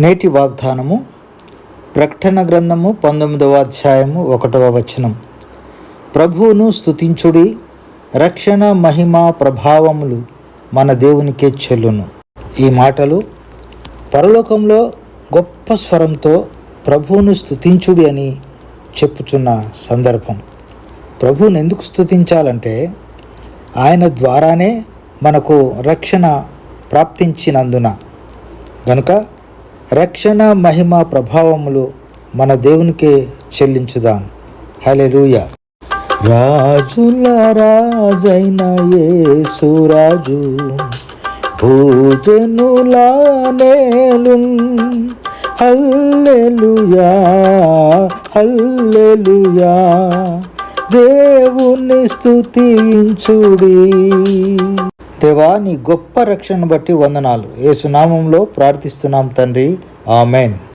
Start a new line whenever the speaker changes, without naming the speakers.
నేటి వాగ్దానము ప్రకటన గ్రంథము పంతొమ్మిదవ అధ్యాయము ఒకటవ వచనం. ప్రభువును స్తుతించుడి రక్షణ మహిమ ప్రభావములు మన దేవునికే చెల్లును. ఈ మాటలు పరలోకంలో గొప్ప స్వరంతో ప్రభువును స్థుతించుడి అని చెప్పుచున్న సందర్భం. ప్రభువుని ఎందుకు స్థుతించాలంటే ఆయన ద్వారానే మనకు రక్షణ ప్రాప్తించినందున. గనుక రక్షణ మహిమ ప్రభావములు మన దేవునికే చెల్లించుదాం. హలెలూయ రాజుల రాజైన యేసురాజు భూజనుల నేలు హల్లెలూయా హల్లెలూయా. దేవుని స్థుతించుడి దేవా నీ గొప్ప రక్షణను బట్టి వందనాలు. ఏసునామంలో ప్రార్థిస్తున్నాం తండ్రి. ఆమెన్.